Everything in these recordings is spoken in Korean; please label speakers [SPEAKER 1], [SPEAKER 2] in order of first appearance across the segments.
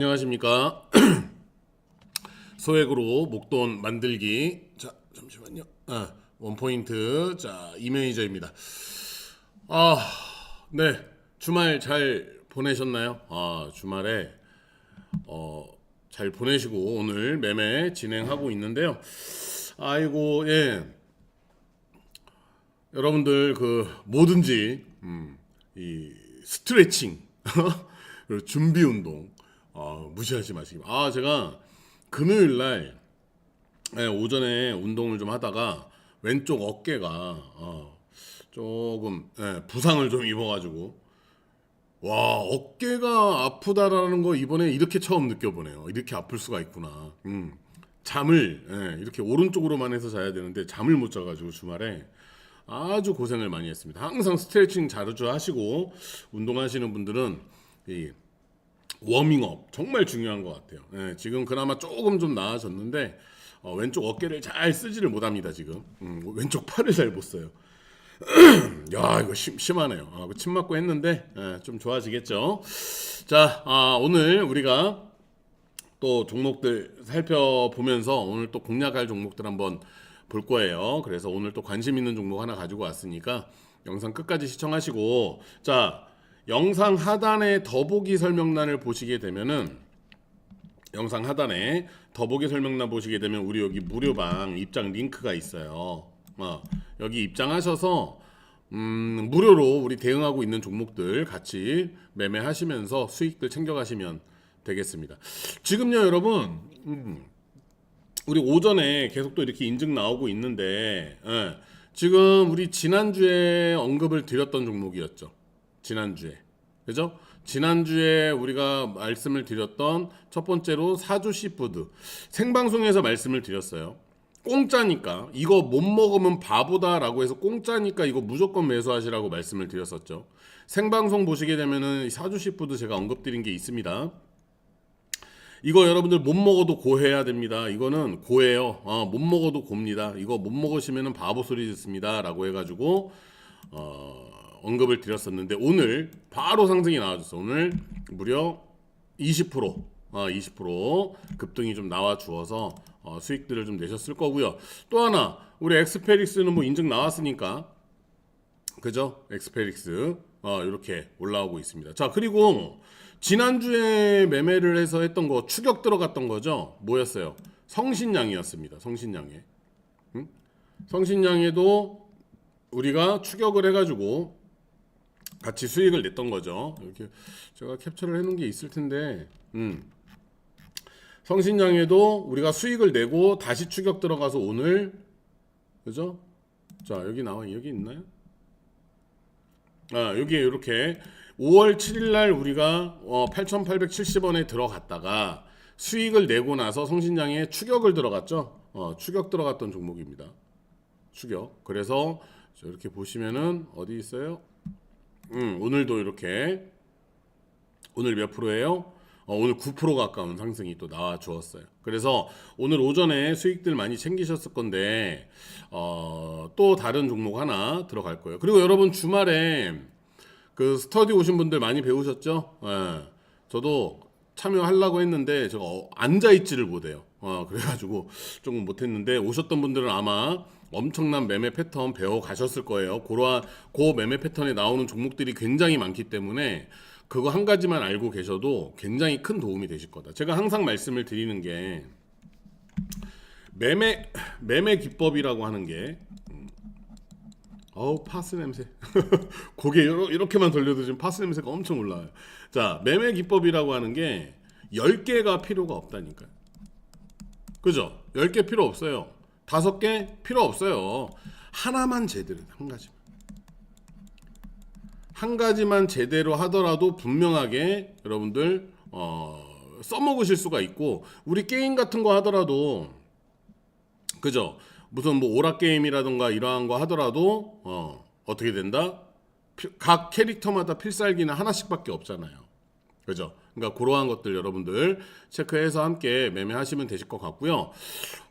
[SPEAKER 1] 안녕하십니까? 소액으로 목돈 만들기. 자 잠시만요. 아, 원포인트. 자 이매니저입니다. 아네. 주말 잘 보내셨나요? 아 주말에 어, 잘 보내시고 오늘 매매 진행하고 있는데요. 아이고 예. 여러분들 그 뭐든지 음, 이 스트레칭 준비 운동 어, 무시하지 마시기. 아 제가 금요일 날 예, 오전에 운동을 좀 하다가 왼쪽 어깨가 어, 조금 예, 부상을 좀 입어가지고 와 어깨가 아프다라는 거 이번에 이렇게 처음 느껴보네요. 이렇게 아플 수가 있구나. 음, 잠을 예, 이렇게 오른쪽으로만 해서 자야 되는데 잠을 못 자가지고 주말에 아주 고생을 많이 했습니다. 항상 스트레칭 자주 하시고 운동하시는 분들은 이 워밍업 정말 중요한 것 같아요. 예, 지금 그나마 조금 좀 나아졌는데 어, 왼쪽 어깨를 잘 쓰지를 못합니다 지금. 음, 왼쪽 팔을 잘 못 써요. 야 이거 심, 심하네요. 아, 그침 맞고 했는데 예, 좀 좋아지겠죠. 자 아, 오늘 우리가 또 종목들 살펴보면서 오늘 또 공략할 종목들 한번 볼 거예요. 그래서 오늘 또 관심 있는 종목 하나 가지고 왔으니까 영상 끝까지 시청하시고 자 영상 하단에 더보기 설명란을 보시게 되면은 영상 하단에 더보기 설명란 보시게 되면 우리 여기 무료방 입장 링크가 있어요. 어, 여기 입장하셔서 음, 무료로 우리 대응하고 있는 종목들 같이 매매하시면서 수익들 챙겨가시면 되겠습니다. 지금요, 여러분, 음, 우리 오전에 계속 또 이렇게 인증 나오고 있는데, 예, 지금 우리 지난주에 언급을 드렸던 종목이었죠. 지난주에. 그죠? 지난주에 우리가 말씀을 드렸던 첫 번째로 사주 시푸드. 생방송에서 말씀을 드렸어요. 공짜니까 이거 못 먹으면 바보다라고 해서 공짜니까 이거 무조건 매수하시라고 말씀을 드렸었죠. 생방송 보시게 되면은 이 사주 시푸드 제가 언급드린 게 있습니다. 이거 여러분들 못 먹어도 고해야 됩니다. 이거는 고해요. 어, 못 먹어도 곱니다. 이거 못 먹으시면은 바보 소리 듣습니다 라고 해가지고 어, 언급을 드렸었는데 오늘 바로 상승이 나와줬어. 오늘 무려 20% 어, 20% 급등이 좀 나와 주어서 어, 수익들을 좀 내셨을 거고요. 또 하나 우리 엑스페릭스는 뭐 인증 나왔으니까 그죠? 엑스페릭스 어, 이렇게 올라오고 있습니다. 자 그리고 지난주에 매매를 해서 했던 거 추격 들어갔던 거죠? 뭐였어요? 성신양이었습니다. 성신양에 응? 성신양에도 우리가 추격을 해가지고 같이 수익을 냈던 거죠. 이렇게 제가 캡처를 해놓은 게 있을 텐데, 음. 성신양에도 우리가 수익을 내고 다시 추격 들어가서 오늘 그죠? 자 여기 나와 여기 있나요? 아 여기에 이렇게 5월 7일 날 우리가 어, 8,870원에 들어갔다가 수익을 내고 나서 성신양에 추격을 들어갔죠. 어, 추격 들어갔던 종목입니다. 추격. 그래서 저 이렇게 보시면은 어디 있어요? 음, 오늘도 이렇게 오늘 몇 프로예요? 어, 오늘 9% 가까운 상승이 또 나와 주었어요. 그래서 오늘 오전에 수익들 많이 챙기셨을 건데 어, 또 다른 종목 하나 들어갈 거예요. 그리고 여러분 주말에 그 스터디 오신 분들 많이 배우셨죠? 예. 저도 참여하려고 했는데 제가 어, 앉아 있지를 못해요. 어, 그래가지고 조금 못했는데 오셨던 분들은 아마 엄청난 매매 패턴 배워 가셨을 거예요. 그러한 그 매매 패턴에 나오는 종목들이 굉장히 많기 때문에 그거 한 가지만 알고 계셔도 굉장히 큰 도움이 되실 거다. 제가 항상 말씀을 드리는 게 매매 매매 기법이라고 하는 게 음, 어우 파스 냄새 고개 이렇게만 돌려도 지금 파스 냄새가 엄청 올라와요 자 매매 기법이라고 하는 게 10개가 필요가 없다니까요 그죠? 10개 필요 없어요 5개 필요 없어요 하나만 제대로 한 가지만 한 가지만 제대로 하더라도 분명하게 여러분들 어, 써먹으실 수가 있고 우리 게임 같은 거 하더라도 그죠? 무슨 뭐 오락 게임이라던가 이러한 거 하더라도 어, 어떻게 된다? 피- 각 캐릭터마다 필살기는 하나씩밖에 없잖아요. 그죠? 그러니까 그러한 것들 여러분들 체크해서 함께 매매하시면 되실 것 같고요.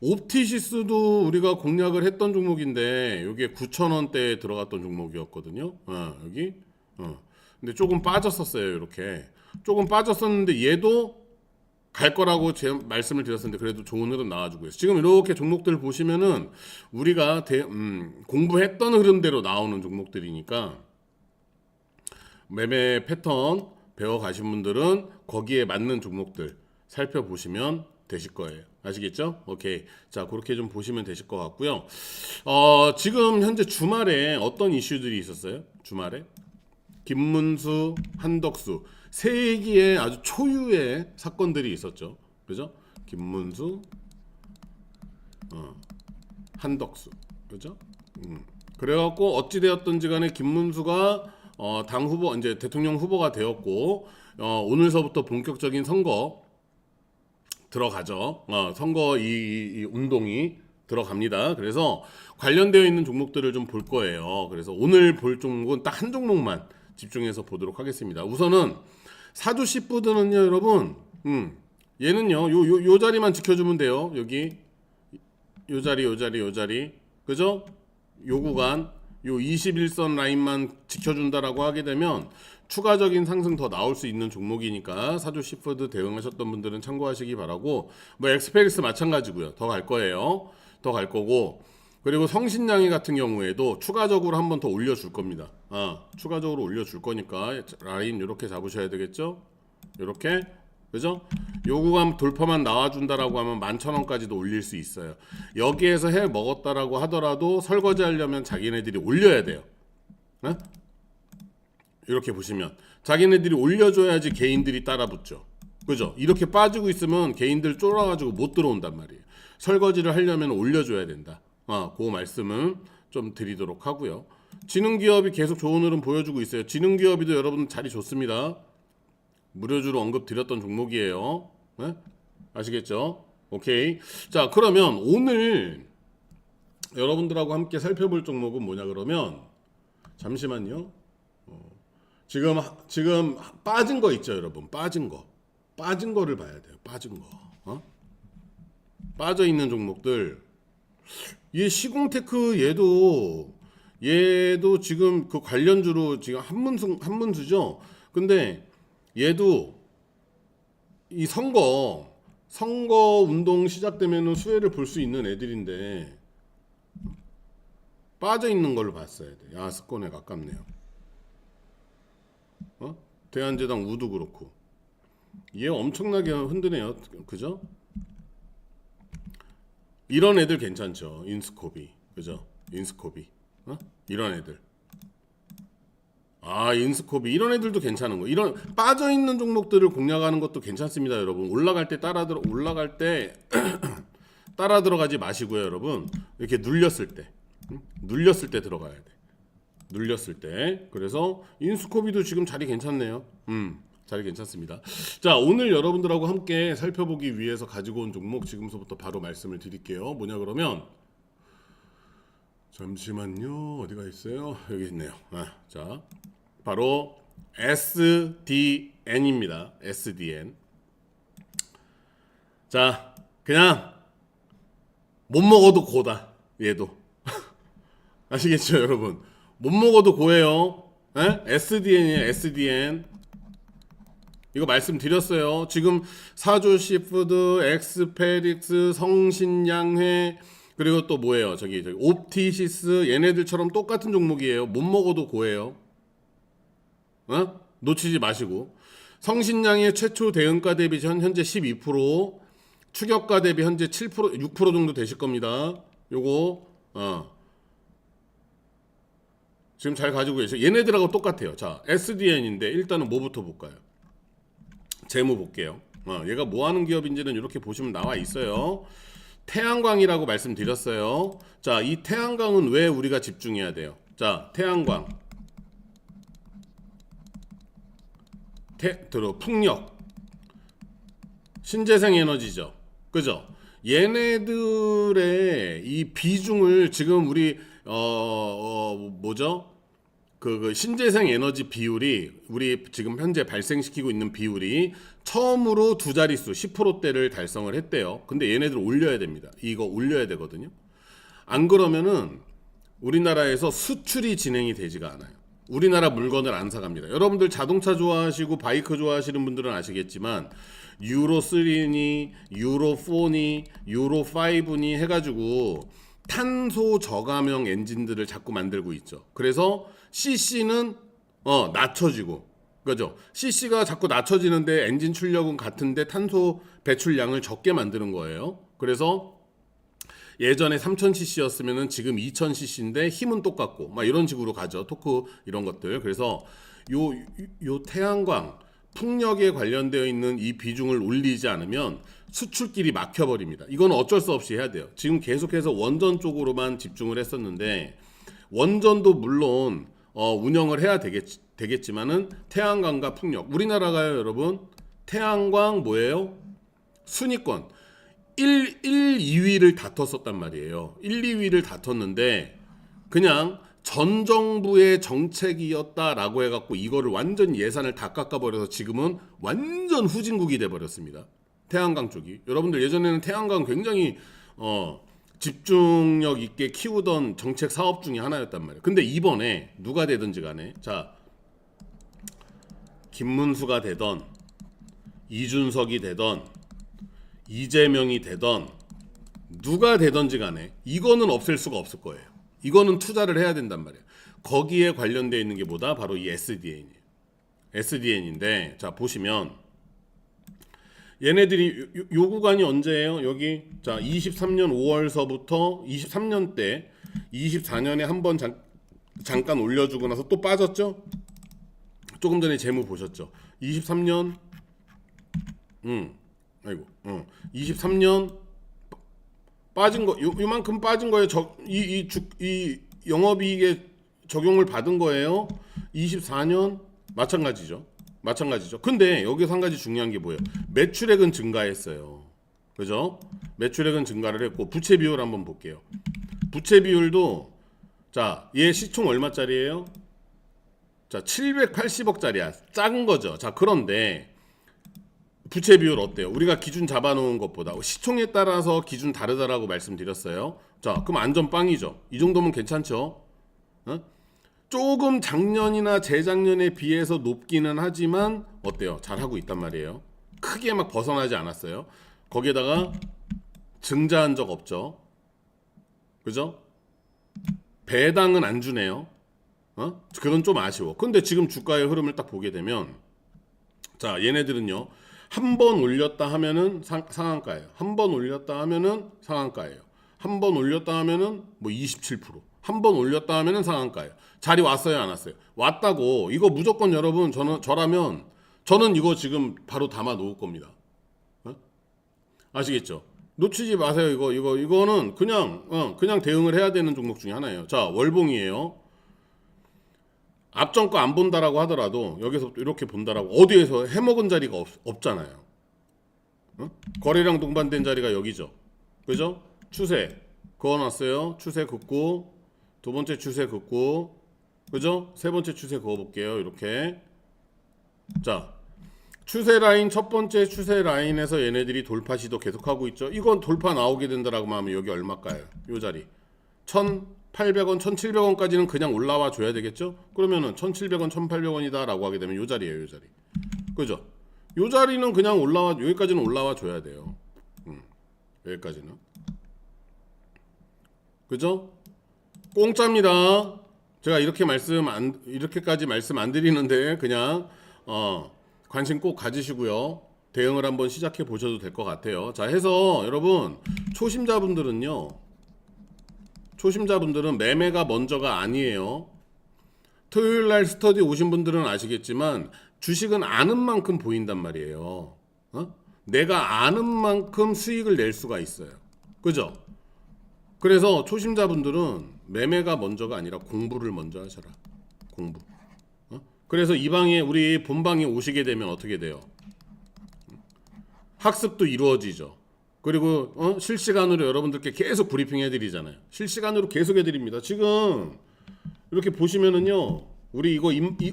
[SPEAKER 1] 옵티시스도 우리가 공략을 했던 종목인데 이게 9,000원대에 들어갔던 종목이었거든요. 어, 여기. 어. 근데 조금 빠졌었어요, 이렇게. 조금 빠졌었는데 얘도 갈 거라고 제 말씀을 드렸었는데 그래도 좋은 흐름 나와주고 있어요. 지금 이렇게 종목들 보시면은 우리가 대, 음, 공부했던 흐름대로 나오는 종목들이니까 매매 패턴 배워 가신 분들은 거기에 맞는 종목들 살펴보시면 되실 거예요. 아시겠죠? 오케이. 자, 그렇게 좀 보시면 되실 것 같고요. 어, 지금 현재 주말에 어떤 이슈들이 있었어요? 주말에? 김문수, 한덕수 세기의 아주 초유의 사건들이 있었죠. 그죠? 김문수, 어, 한덕수, 그죠? 음. 그래갖고 어찌 되었든지 간에 김문수가 어, 당 후보 이제 대통령 후보가 되었고 어, 오늘서부터 본격적인 선거 들어가죠. 어, 선거 이, 이- 이 운동이 들어갑니다. 그래서 관련되어 있는 종목들을 좀 볼 거예요. 그래서 오늘 볼 종목은 딱 한 종목만 집중해서 보도록 하겠습니다. 우선은 사주 씨푸드는요, 여러분, 음, 얘는요, 요, 요, 요 자리만 지켜주면 돼요. 여기 요 자리, 요 자리, 요 자리, 그죠? 요 구간, 요 21선 라인만 지켜준다라고 하게 되면 추가적인 상승 더 나올 수 있는 종목이니까 사주 시푸드 대응하셨던 분들은 참고하시기 바라고 뭐 엑스페리스 마찬가지고요. 더 갈 거예요. 더 갈 거고 그리고 성신양이 같은 경우에도 추가적으로 한 번 더 올려줄 겁니다. 아, 추가적으로 올려줄 거니까 라인 이렇게 잡으셔야 되겠죠? 이렇게 그죠? 요 구간 돌파만 나와준다라고 하면 만천 원까지도 올릴 수 있어요. 여기에서 해 먹었다라고 하더라도 설거지 하려면 자기네들이 올려야 돼요. 네? 이렇게 보시면 자기네들이 올려줘야지 개인들이 따라붙죠. 그죠? 이렇게 빠지고 있으면 개인들 쫄아가지고 못 들어온단 말이에요. 설거지를 하려면 올려줘야 된다. 아, 그 말씀은 좀 드리도록 하고요. 지능기업이 계속 좋은 흐름 보여주고 있어요. 지능기업이도 여러분 자리 좋습니다. 무료주로 언급 드렸던 종목이에요. 네? 아시겠죠? 오케이. 자, 그러면 오늘 여러분들하고 함께 살펴볼 종목은 뭐냐 그러면 잠시만요. 어, 지금 지금 빠진 거 있죠, 여러분. 빠진 거. 빠진 거를 봐야 돼요. 빠진 거. 어? 빠져 있는 종목들. 얘 시공테크 얘도 얘도 지금 그 관련주로 지금 한문수 한문수죠. 근데 얘도 이 선거 선거 운동 시작되면은 수혜를 볼 수 있는 애들인데 빠져 있는 걸로 봤어야 돼. 야 스콘에 가깝네요. 어? 대한제당 우도 그렇고 얘 엄청나게 흔드네요. 그죠? 이런 애들 괜찮죠. 인스코비 그죠? 인스코비 어? 이런 애들. 아 인스코비 이런 애들도 괜찮은 거. 이런 빠져 있는 종목들을 공략하는 것도 괜찮습니다, 여러분. 올라갈 때 따라 들어 올라갈 때 따라 들어가지 마시고요, 여러분. 이렇게 눌렸을 때, 응? 눌렸을 때 들어가야 돼. 눌렸을 때. 그래서 인스코비도 지금 자리 괜찮네요. 음. 자리 괜찮습니다. 자, 오늘 여러분들하고 함께 살펴보기 위해서 가지고 온 종목 지금서부터 바로 말씀을 드릴게요. 뭐냐 그러면 잠시만요. 어디가 있어요? 여기 있네요. 아, 자, 바로 SDN입니다. SDN. 자, 그냥 못 먹어도 고다. 얘도. 아시겠죠, 여러분? 못 먹어도 고예요. 에? SDN이에요, SDN. 이거 말씀드렸어요. 지금 사조 시푸드, 엑스페릭스, 성신양회 그리고 또 뭐예요? 저기 저기 옵티시스 얘네들처럼 똑같은 종목이에요. 못 먹어도 고예요. 어? 놓치지 마시고 성신양의 최초 대응가 대비 현 현재 12%, 추격가 대비 현재 7% 6% 정도 되실 겁니다. 요거 어. 지금 잘 가지고 계세요. 얘네들하고 똑같아요. 자, SDN인데 일단은 뭐부터 볼까요? 재무 볼게요. 어, 얘가 뭐 하는 기업인지는 이렇게 보시면 나와 있어요. 태양광이라고 말씀드렸어요. 자, 이 태양광은 왜 우리가 집중해야 돼요? 자, 태양광. 태, 들어, 풍력. 신재생 에너지죠. 그죠? 얘네들의 이 비중을 지금 우리, 어, 어 뭐죠? 그, 그 신재생 에너지 비율이 우리 지금 현재 발생시키고 있는 비율이 처음으로 두 자릿수 10%대를 달성을 했대요. 근데 얘네들 올려야 됩니다. 이거 올려야 되거든요. 안 그러면은 우리나라에서 수출이 진행이 되지가 않아요. 우리나라 물건을 안 사갑니다. 여러분들 자동차 좋아하시고 바이크 좋아하시는 분들은 아시겠지만 유로 3니 유로 4니 유로 5니 해가지고 탄소 저감형 엔진들을 자꾸 만들고 있죠. 그래서 CC는 어 낮춰지고 그죠? CC가 자꾸 낮춰지는데 엔진 출력은 같은데 탄소 배출량을 적게 만드는 거예요. 그래서 예전에 3000cc였으면은 지금 2000cc인데 힘은 똑같고 막 이런 식으로 가죠. 토크 이런 것들. 그래서 요 요 태양광 풍력에 관련되어 있는 이 비중을 올리지 않으면 수출길이 막혀버립니다. 이건 어쩔 수 없이 해야 돼요. 지금 계속해서 원전 쪽으로만 집중을 했었는데 원전도 물론 어, 운영을 해야 되겠, 되겠지만은 태양광과 풍력 우리나라가요 여러분 태양광 뭐예요? 순위권 1, 1, 2위를 다퉜었단 말이에요. 1, 2위를 다퉜는데 그냥 전 정부의 정책이었다라고 해갖고 이거를 완전 예산을 다 깎아버려서 지금은 완전 후진국이 돼버렸습니다. 태양광 쪽이 여러분들 예전에는 태양광 굉장히 어, 집중력 있게 키우던 정책 사업 중에 하나였단 말이에요. 근데 이번에 누가 되든지 간에 자 김문수가 되던 이준석이 되던 이재명이 되던 누가 되던지 간에 이거는 없앨 수가 없을 거예요. 이거는 투자를 해야 된단 말이에요. 거기에 관련되어 있는 게 뭐다? 바로 이 SDN이에요. SDN인데 자 보시면 얘네들이 요, 요- 요 구간이 언제예요? 여기 자 23년 5월서부터 23년 때 24년에 한 번 잠깐 올려주고 나서 또 빠졌죠? 조금 전에 재무 보셨죠? 23년 음 아이고 어 23년 빠진 거 요, 요만큼 빠진 거에 저이이 이 영업이익에 적용을 받은 거예요. 24년 마찬가지죠. 마찬가지죠. 근데 여기서 한 가지 중요한 게 뭐예요? 매출액은 증가했어요. 그죠? 매출액은 증가를 했고 부채 비율 한번 볼게요. 부채 비율도 자, 얘 시총 얼마짜리예요? 자, 780억짜리야. 작은 거죠. 자, 그런데 부채 비율 어때요? 우리가 기준 잡아놓은 것보다 시총에 따라서 기준 다르다라고 말씀드렸어요. 자, 그럼 안전 빵이죠. 이 정도면 괜찮죠? 어? 조금 작년이나 재작년에 비해서 높기는 하지만 어때요? 잘하고 있단 말이에요. 크게 막 벗어나지 않았어요. 거기에다가 증자한 적 없죠. 그죠? 배당은 안 주네요. 어? 그건 좀 아쉬워. 근데 지금 주가의 흐름을 딱 보게 되면 자, 얘네들은요. 한 번 올렸다 하면은 상, 상한가예요. 한 번 올렸다 하면은 상한가예요. 한 번 올렸다 하면은 뭐 27%. 한 번 올렸다 하면은 상한가예요. 자리 왔어요, 안 왔어요? 왔다고. 이거 무조건 여러분 저는 저라면 저는 이거 지금 바로 담아 놓을 겁니다. 어? 아시겠죠? 놓치지 마세요. 이거 이거 이거는 그냥 어, 그냥 대응을 해야 되는 종목 중에 하나예요. 자, 월봉이에요. 앞전 거 안 본다라고 하더라도 여기서 이렇게 본다라고 어디에서 해먹은 자리가 없, 없잖아요. 어? 거래량 동반된 자리가 여기죠. 그죠? 추세 그어놨어요. 추세 긋고 두 번째 추세 긋고 그죠? 세 번째 추세 그어볼게요. 이렇게 자 추세 라인 첫 번째 추세 라인에서 얘네들이 돌파 시도 계속하고 있죠. 이건 돌파 나오게 된다라고 하면 여기 얼마일까요? 요 자리 1,800원, 1,700원까지는 그냥 올라와 줘야 되겠죠? 그러면은 1,700원, 1,800원이다 라고 하게 되면 요 자리예요, 요 자리. 그죠? 요 자리는 그냥 올라와 여기까지는 올라와 줘야 돼요. 음, 여기까지는. 그죠? 공짜입니다. 제가 이렇게 말씀 안 이렇게까지 말씀 안 드리는데 그냥 어, 관심 꼭 가지시고요. 대응을 한번 시작해 보셔도 될 것 같아요. 자, 해서 여러분 초심자분들은요. 초심자분들은 매매가 먼저가 아니에요. 토요일 날 스터디 오신 분들은 아시겠지만 주식은 아는 만큼 보인단 말이에요. 어? 내가 아는 만큼 수익을 낼 수가 있어요. 그죠? 그래서 초심자분들은 매매가 먼저가 아니라 공부를 먼저 하셔라. 공부. 어? 그래서 이 방에 우리 본방에 오시게 되면 어떻게 돼요? 학습도 이루어지죠. 그리고 어? 실시간으로 여러분들께 계속 브리핑 해드리잖아요. 실시간으로 계속 해드립니다. 지금 이렇게 보시면은요, 우리 이거 임, 이,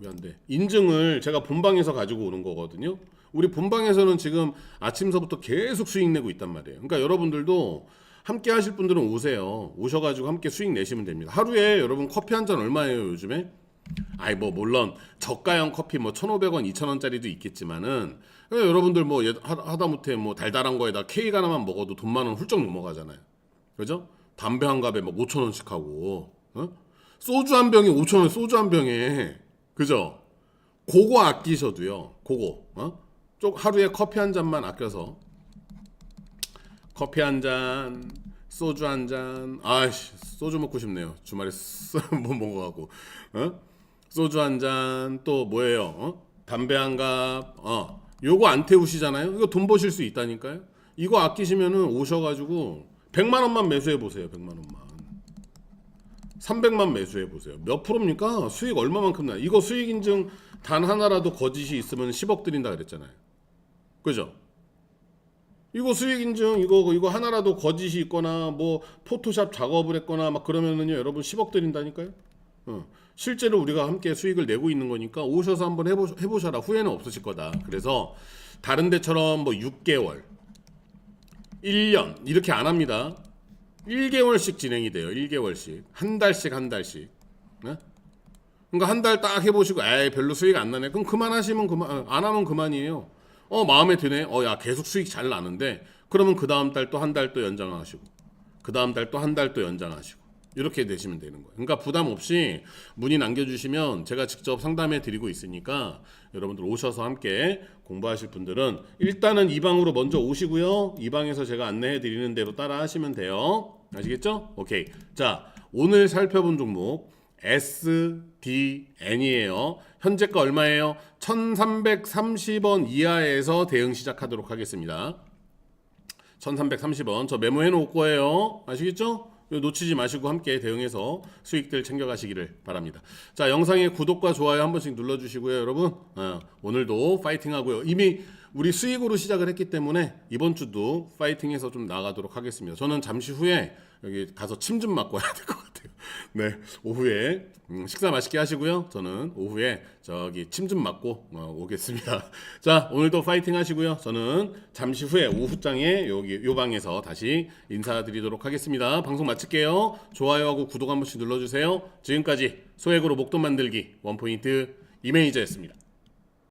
[SPEAKER 1] 왜안 돼? 인증을 제가 본방에서 가지고 오는 거거든요. 우리 본방에서는 지금 아침서부터 계속 수익 내고 있단 말이에요. 그러니까 여러분들도 함께 하실 분들은 오세요. 오셔가지고 함께 수익 내시면 됩니다. 하루에 여러분 커피 한 잔 얼마예요 요즘에? 아이 뭐 물론 저가형 커피 뭐 1,500원, 2,000원짜리도 있겠지만은 여러분들 뭐 예- 하- 하다못해 뭐 달달한 거에다 케이크 하나만 먹어도 돈 만 원 훌쩍 넘어가잖아요. 그죠? 담배 한 갑에 막 5천 원씩 하고 어? 소주 한 병에 5천 원 소주 한 병에 그죠? 그거 아끼셔도요. 그거 어? 쪽 하루에 커피 한 잔만 아껴서 커피 한 잔, 소주 한 잔. 아이씨, 소주 먹고 싶네요. 주말에 못 먹어가고. 어? 소주 한 잔, 또 뭐예요? 어? 담배 한 갑. 어. 요거 안 태우시잖아요. 이거 돈 버실 수 있다니까요. 이거 아끼시면은 오셔가지고 100만 원만 매수해 보세요. 100만 원만. 300만 매수해 보세요. 몇 프로입니까? 수익 얼마만큼 나? 이거 수익 인증 단 하나라도 거짓이 있으면 10억 드린다 그랬잖아요. 그죠? 이거 수익 인증 이거 이거 하나라도 거짓이 있거나 뭐 포토샵 작업을 했거나 막 그러면은요 여러분 10억 드린다니까요. 어. 실제로 우리가 함께 수익을 내고 있는 거니까 오셔서 한번 해보, 해보셔라 후회는 없으실 거다. 그래서 다른 데처럼 뭐 6개월, 1년 이렇게 안 합니다. 1개월씩 진행이 돼요. 1개월씩 한 달씩 한 달씩. 네? 그러니까 한 달 딱 해보시고 에이 별로 수익 안 나네. 그럼 그만하시면 그만 어, 안 하면 그만이에요. 어 마음에 드네. 어 야 계속 수익 잘 나는데 그러면 그 다음 달 또 한 달 또 연장하시고 그 다음 달 또 한 달 또 연장하시고 이렇게 되시면 되는 거예요. 그러니까 부담 없이 문의 남겨주시면 제가 직접 상담해 드리고 있으니까 여러분들 오셔서 함께 공부하실 분들은 일단은 이 방으로 먼저 오시고요. 이 방에서 제가 안내해 드리는 대로 따라 하시면 돼요. 아시겠죠? 오케이. 자 오늘 살펴본 종목 SDN이에요. 현재가 얼마예요? 1330원 이하에서 대응 시작하도록 하겠습니다. 1330원. 저 메모해 놓을 거예요. 아시겠죠? 놓치지 마시고 함께 대응해서 수익들 챙겨가시기를 바랍니다. 자, 영상의 구독과 좋아요 한 번씩 눌러주시고요, 여러분. 어, 오늘도 파이팅 하고요. 이미 우리 수익으로 시작을 했기 때문에 이번 주도 파이팅해서 좀 나가도록 하겠습니다. 저는 잠시 후에 여기 가서 침 좀 맞고 와야 될 것 같아요. 네, 오후에 음, 식사 맛있게 하시고요. 저는 오후에 저기 침 좀 맞고 어, 오겠습니다. 자, 오늘도 파이팅 하시고요. 저는 잠시 후에 오후장에 여기 요 방에서 다시 인사드리도록 하겠습니다. 방송 마칠게요. 좋아요하고 구독 한 번씩 눌러주세요. 지금까지 소액으로 목돈 만들기 원포인트 이매니저였습니다.